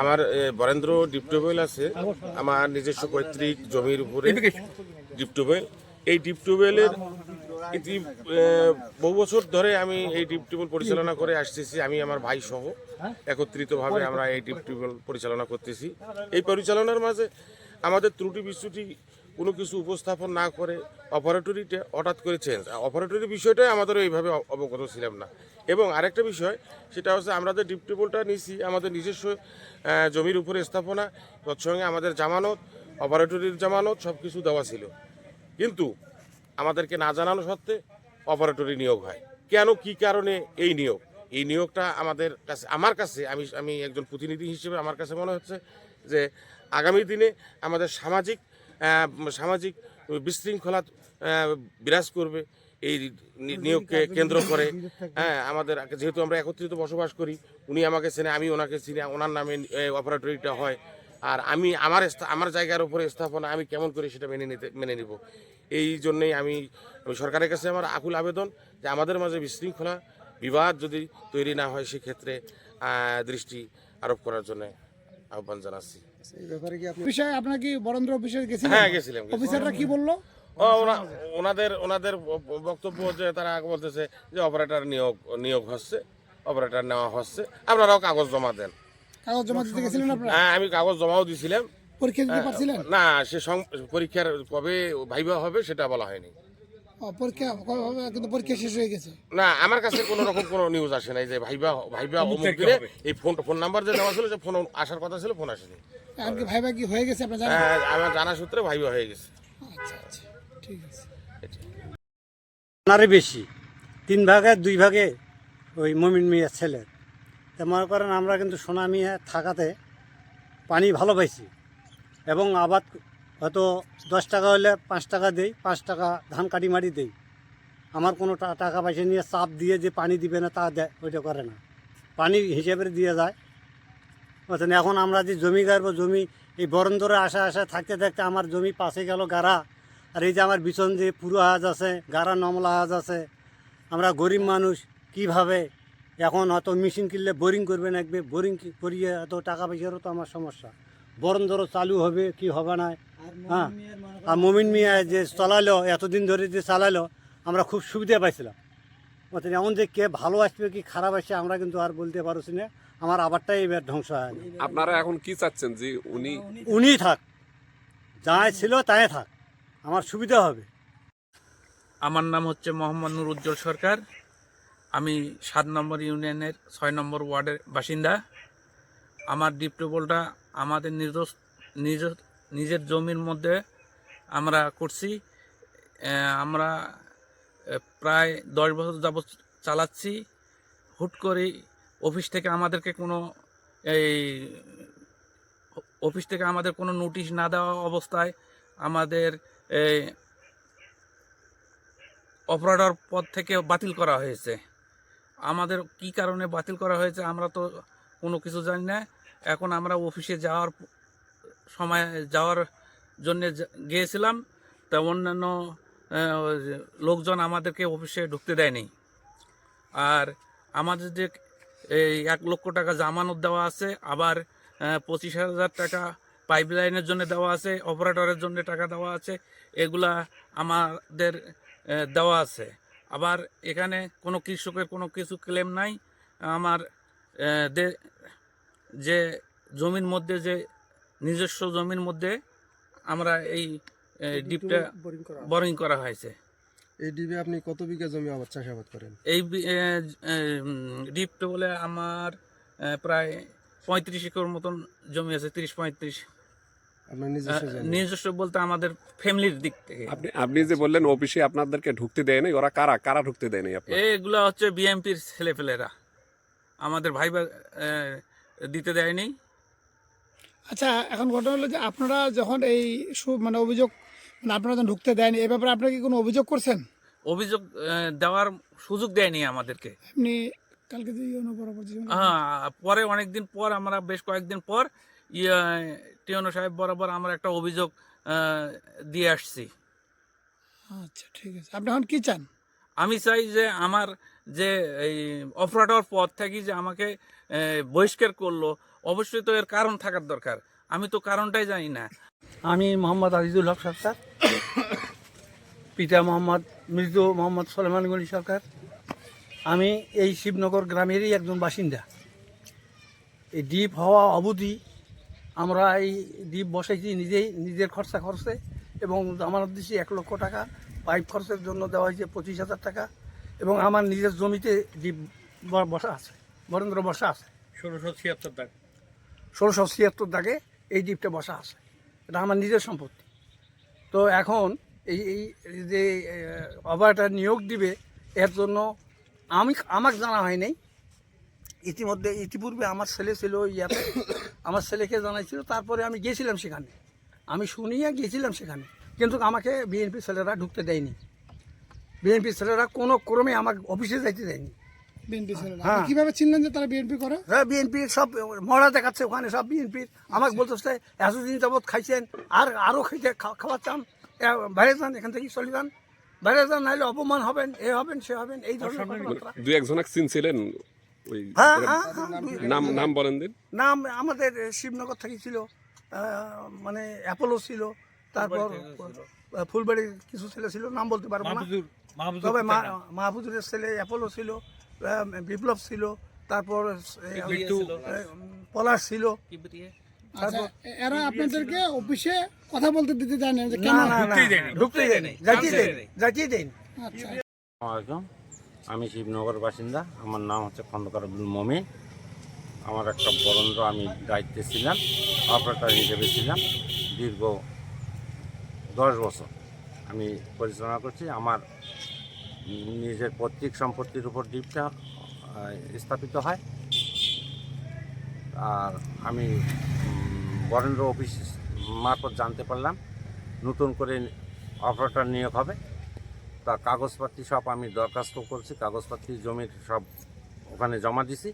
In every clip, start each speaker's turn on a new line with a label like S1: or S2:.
S1: আমার Barendra deep tubewell আছে। আমার নিজস্ব পৈতৃক জমির উপরে ডিপ টিউবওয়েল এই ডিপ টিউবওয়েলের ইতি বহু বছর ধরে আমি এই ডিপ টিউবওয়েল পরিচালনা করে আসতেছি, আমি আমার ভাই সহ। একত্রিতভাবে আমরা এই ডিপ টিউবওয়েল পরিচালনা করতেছি। এই পরিচালনার মাঝে আমাদের ত্রুটি বিচ্যুটি কোনো কিছু উপস্থাপন না করে অপারেটরিটা হঠাৎ করে চেঞ্জ অপারেটরি বিষয়টাই আমাদের এইভাবে অবগত ছিলাম না। এবং আরেকটা বিষয়, সেটা হচ্ছে আমরা যে ডিপ টেবলটা নিছি, আমাদের নিজস্ব জমির উপরে স্থাপনা, তৎসঙ্গে আমাদের জামানত, অপারেটরির জামানত সব কিছু দেওয়া ছিল। কিন্তু আমাদেরকে না জানানো সত্ত্বে অপারেটরি নিয়োগ হয়। কেন, কি কারণে এই নিয়োগ? এই নিয়োগটা আমাদের কাছে, আমার কাছে, আমি আমি একজন প্রতিনিধি হিসেবে আমার কাছে মনে হচ্ছে যে আগামী দিনে আমাদের সামাজিক সামাজিক বিশৃঙ্খলা বিরাজ করবে, এই নিয়োগকে কেন্দ্র করে। হ্যাঁ আমাদের, যেহেতু আমরা একত্রিত বসবাস করি, উনি আমাকে চেনে, আমি ওনাকে চিনি, ওনার নামে অপারেটরিটা হয়। আর আমি আমার আমার জায়গার উপরে স্থাপনা, আমি কেমন করে সেটা মেনে নিতে, মেনে নিব। এই জন্যেই আমি সরকারের কাছে আমার আকুল আবেদন যে আমাদের মাঝে বিশৃঙ্খলা, বিবাদ যদি তৈরি না হয় সেক্ষেত্রে দৃষ্টি আরোপ করার জন্য আহ্বান জানাচ্ছি।
S2: বিষয়ে আপনার কি বরেন্দ্র অফিসে গেছিলেন?
S1: হ্যাঁ গেছিলাম গেছিলাম।
S2: অফিসাররা কি বলল?
S1: ওনাদের ওনাদের বক্তব্য যে তারা বলতেছে যে অপারেটর নিয়োগ নিয়োগ হচ্ছে অপারেটর নেওয়া হচ্ছে। আপনারাও কাগজ জমা দেন।
S2: কাগজ জমা দিতে গেছিলেন আপনারা?
S1: হ্যাঁ আমি কাগজ জমাও দিছিলাম।
S2: পরীক্ষা দিতে পারছিলেন?
S1: না সে পরীক্ষার কবে ভাইবা হবে সেটা বলা হয়নি।
S2: পরীক্ষা কিন্তু পরীক্ষা শেষ হয়ে গেছে।
S1: না আমার কাছে কোনো রকম কোনো নিউজ আসে নাই যে ভাইবা ভাইবা অমুক দিনে এই ফোন ফোন নাম্বার যে দেওয়া ছিল যে ফোন আসার কথা ছিল ফোন আসেনি।
S2: এখন কি ভাইবা কি হয়ে গেছে? আপনার জানেন?
S1: হ্যাঁ, আমার জানা সূত্রে ভাইবা হয়ে গেছে।
S2: আচ্ছা আচ্ছা ঠিক আছে।
S3: বেশি তিন ভাগে দুই ভাগে ওই মমিন মিয়া ছেলের তা মনে করেন আমরা কিন্তু সোনা মিয়া থাকাতে পানি ভালো পাইছি এবং আবাদ হয়তো দশ টাকা হলে পাঁচ টাকা দেই, পাঁচ টাকা ধান কাটি মাটি দেই। আমার কোনো টাকা পয়সা নিয়ে চাপ দিয়ে যে পানি দিবে না তা দেয় ওইটা করে না। পানি হিসেবে দিয়ে যায়। বুঝছেন? এখন আমরা যে জমি গাড়বো, জমি এই বরন্দরে আসা আসা থাকতে থাকতে আমার জমি পাশে গেল গাড়া। আর এই যে আমার বিছন যে পুরো হাজ আছে, গাড়া নমলা হাজ আছে। আমরা গরিব মানুষ, কীভাবে? এখন হয়তো মেশিন কিনলে বোরিং করবে না একবে। বোরিং করিয়ে এত টাকা পয়সারও তো আমার সমস্যা। বরন্দরও চালু হবে কি হবে না? হ্যাঁ। আর মমিন মিয়া যে চালালো এতদিন ধরে যে চালালো আমরা খুব সুবিধা পাইছিলাম। বুঝছেন এমন যে কে ভালো আসবে কি খারাপ আসছে আমরা কিন্তু আর বলতে পারছি না। আমার আবারটাই এবার ধ্বংস হয়
S4: আপনারা এখন কি চাচ্ছেন যে উনি
S3: উনি থাক। যাই ছিল তাই থাক। আমার সুবিধা হবে।
S5: আমার নাম হচ্ছে মোহাম্মদ নুর উজ্জ্বল সরকার। আমি সাত নম্বর ইউনিয়নের ছয় নম্বর ওয়ার্ডের বাসিন্দা। আমার ডিপ টেবলটা আমাদের নিজ নিজ নিজের জমির মধ্যে আমরা করছি। আমরা প্রায় দশ বছর যাবৎ চালাচ্ছি। হুট করে অফিস থেকে আমাদেরকে কোনো এই অফিস থেকে আমাদের কোনো নোটিশ না দেওয়া অবস্থায় আমাদের এই অপারেটর পদ থেকে বাতিল করা হয়েছে। আমাদের কি কারণে বাতিল করা হয়েছে আমরা তো কোনো কিছু জানি না। এখন আমরা অফিসে যাওয়ার সময় যাওয়ার জন্য গিয়েছিলাম, তা অন্যান্য লোকজন আমাদেরকে অফিসে ঢুকতে দেয়নি। আর আমাদের যে এই এক লক্ষ টাকা জামানত দেওয়া আছে, আবার পঁচিশ হাজার টাকা পাইপ লাইনের জন্য দেওয়া আছে, অপারেটরের জন্য টাকা দেওয়া আছে, এগুলা আমাদের দেওয়া আছে। আবার এখানে কোনো কৃষকের কোনো কিছু ক্লেম নাই। আমার যে জমির মধ্যে যে নিজস্ব জমির মধ্যে আমরা এই ডিপটা
S2: বোরিং করা
S5: বোরিং করা হয়েছে।
S6: এই ডিপে আপনি কত বিঘা জমি আবার চাষাবাদ করেন?
S5: এই ডিপটা বলে আমার প্রায় পঁয়ত্রিশ একর মতন জমি আছে তিরিশ পঁয়ত্রিশ।
S6: নিজস্ব
S5: বলতে আমাদের ফ্যামিলির দিক থেকে।
S4: আপনি আপনি যে বললেন অফিসে আপনাদেরকে ঢুকতে দেয় নাই ওরা কারা? কারা ঢুকতে দেয় নাই
S5: এগুলো হচ্ছে বিএমপির ছেলেপেলেরা। আমাদের ভাই আহ, দিতে দেয়নি
S2: আচ্ছা এখন ঘটনা হলো যে আপনারা যখন এই মানে অভিযোগ মানে আপনারা যখন ঢুকতে দেন এই ব্যাপারে আপনারা কি কোনো অভিযোগ করছেন?
S5: অভিযোগ দেওয়ার সুযোগ দেয়নি আমাদেরকে।
S2: আপনি কালকে যে ইউনো বরাবর
S5: হ্যাঁ পরে অনেকদিন পর আমরা বেশ কয়েকদিন পর ইয়ে, টিওনো সাহেব বরাবর আমরা একটা অভিযোগ দিয়ে আসছি।
S2: আচ্ছা ঠিক আছে। আপনি এখন কি চান?
S5: আমি চাই যে আমার যে এই অপারেটর পদ থেকে যে আমাকে বহিষ্কার করল, অবশ্যই তো এর কারণ থাকার দরকার। আমি তো কারণটাই জানি না।
S7: আমি মোহাম্মদ আজিজুল হক সরকার পিতা মোহাম্মদ মৃদু মোহাম্মদ সলেমান গনি সরকার। আমি এই শিবনগর গ্রামেরই একজন বাসিন্দা। এই দ্বীপ হওয়া অবধি আমরা এই দ্বীপ বসাইছি নিজেই, নিজের খরচা খরচে এবং আমার দিচ্ছি এক লক্ষ টাকা পাইপ খরচের জন্য দেওয়া হয়েছে পঁচিশ হাজার টাকা এবং আমার নিজের জমিতে ব- বসা আছে বরেন্দ্র বসা আছে।
S5: ষোলোশো ছিয়াত্তর দাগ।
S7: ষোলোশো ছিয়াত্তর দাগে এই দ্বীপটা বসা আছে। এটা আমার নিজের সম্পত্তি। তো এখন এই এই যে অপারেটার নিয়োগ দিবে এর জন্য আমি আমার জানা হয় নাই। ইতিমধ্যে ইতিপূর্বে আমার ছেলে ছিল ইয়াতে। আমার ছেলেকে জানাইছিল তারপরে আমি গিয়েছিলাম সেখানে। আমি শুনিয়ে গিয়েছিলাম সেখানে। কিন্তু আমাকে বিএনপি ছেলেরা ঢুকতে দেয়নি। বিএনপি ছেলেরা কোনো ক্রমে আমাকে অফিসে যাইতে দেয়নি।
S2: বিএনপি ছেলেরা।
S7: হ্যাঁ।
S2: কীভাবে চিনলেন যে তারা বিএনপি করে?
S7: হ্যাঁ বিএনপি সব মরা দেখাচ্ছে ওখানে সব বিএনপির আমাকে বলতেছে এতদিন যাবৎ খাইছেন আর আরও খাইতে খা- খাওয়ার চান বাইরে যান এখান থেকে চলে যান। বাইরে যান নাহলে অপমান হবেন এ হবেন সে হবেন এই ধরনের।
S4: দুই একজনক চিনছিলেন ওই
S7: হ্যাঁ হ্যাঁ
S4: নাম নাম বলেন দিন।
S7: নাম আমাদের শিবনগর থেকে ছিল মানে অ্যাপোলো ছিল তারপর ফুলবাড়ির কিছু ছেলে ছিল নাম বলতে পারব না। তবে মা- মাহফুজুরের ছেলে অ্যাপোলো ছিল বিপ্লব ছিল তারপর আহ, পলাশ ছিল।
S2: আচ্ছা এরা আপনাদেরকে অফিসে কথা বলতে দিতে দেয় না
S7: যাইতেই যাইতেই
S2: আচ্ছা।
S8: আমি শিবনগর বাসিন্দা আমার নাম হচ্ছে খন্দকার আব্দুল মমিন। আমার একটা বরেন্দ্র আমি দায়িত্বে ছিলাম অপারেটর হিসেবে ছিলাম দীর্ঘ দশ বছর আমি পরিচালনা করছি। আমার নিজের পৈতৃক সম্পত্তির উপর দ্বীপটা স্থাপিত হয়। আর আমি বরেন্দ্র অফিস মারফত জানতে পারলাম, নতুন করে অপারেটর নিয়োগ হবে। তা কাগজপাতি সব আমি দরখাস্ত করছি কাগজপাতি জমির সব ওখানে জমা দিছি।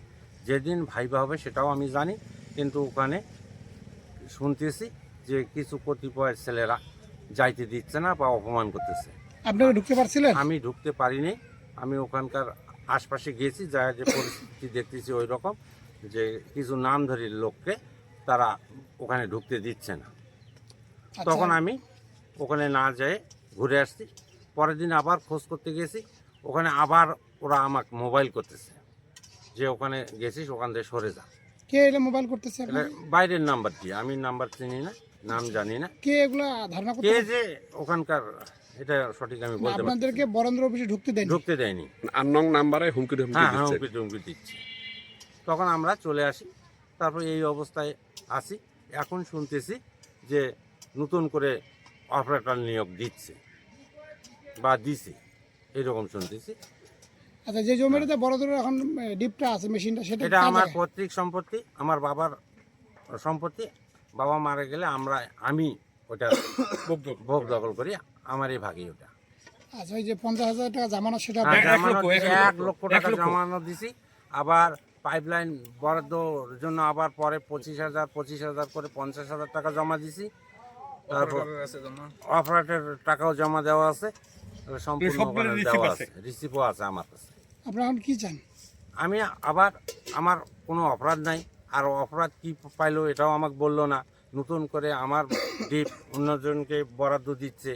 S8: যেদিন ভাইবা হবে সেটাও আমি জানি, কিন্তু ওখানে শুনতেছি যে কিছু কতিপয় ছেলেরা যাইতে দিচ্ছে না বা অপমান করতেছে।
S2: আপনারা ঢুকতে পারছিলেন?
S8: আমি ঢুকতে পারিনি। আমি ওখানকার আশপাশে গেছি যা যে পরিস্থিতি দেখতেছি ওই রকম যে কিছু নামধারী লোককে তারা ওখানে ঢুকতে দিচ্ছে না।
S2: আচ্ছা,
S8: তখন আমি ওখানে না যেয়ে ঘুরে আসছি। পরের দিন আবার খোঁজ করতে গেছি। ওখানে আবার ওরা আমাকে মোবাইল করতেছে। যে ওখানে গেছিস ওখান থেকে সরে যা।
S2: কে এটা মোবাইল করতেছে
S8: বাইরের নাম্বার দিয়ে আমি নাম্বার চিনি না। নাম জানি না।
S2: কে এগুলা ধারণা করতে
S8: কে যে ওখানকার এটা সঠিক আমি বলতে পারছি
S2: আপনাদেরকে বরেন্দ্র অফিসে ঢুকতে দেয়নি।
S8: ঢুকতে দেয়নি।
S4: আননং নাম্বারে হুমকি হুমকি
S8: হ্যাঁ হ্যাঁ
S4: দিচ্ছে।
S8: হুমকি টুমকি দিচ্ছে। তখন আমরা চলে আসি তারপর এই অবস্থায় আসি। এখন শুনতেছি যে নতুন করে অপারেটর নিয়োগ দিচ্ছে বা দিছে এরকম শুনতেছি।
S2: আচ্ছা যে জমিটাতে বড়দের এখন ডিপটা আছে মেশিনটা সেটা
S8: এটা আমার? পৈতৃক সম্পত্তি আমার বাবার সম্পত্তি বাবা মারা গেলে আমরা আমি ওটা ভোগ দখল করি আমারই ভাগই ওটা।
S2: আচ্ছা ওই যে পঞ্চাশ হাজার টাকা জামানত সেটা
S8: হ্যাঁ, এক লক্ষ টাকা জমানো দিছি। আবার পাইপলাইন বরাদ্দর জন্য আবার পরে পঁচিশ হাজার পঁচিশ হাজার করে পঞ্চাশ হাজার টাকা জমা দিছি। তারপর অপারেটের টাকাও জমা দেওয়া আছে সম্পূর্ণ দেওয়া আছে? রিসিভও আছে আমার কাছে।
S2: আপনারা কি চান?
S8: আমি আবার আমার কোনো অপরাধ নাই। আর অপরাধ কি পাইলো এটাও আমাকে বলল না। নতুন করে আমার দ্বীপ অন্যজনকে বরাদ্দ দিচ্ছে।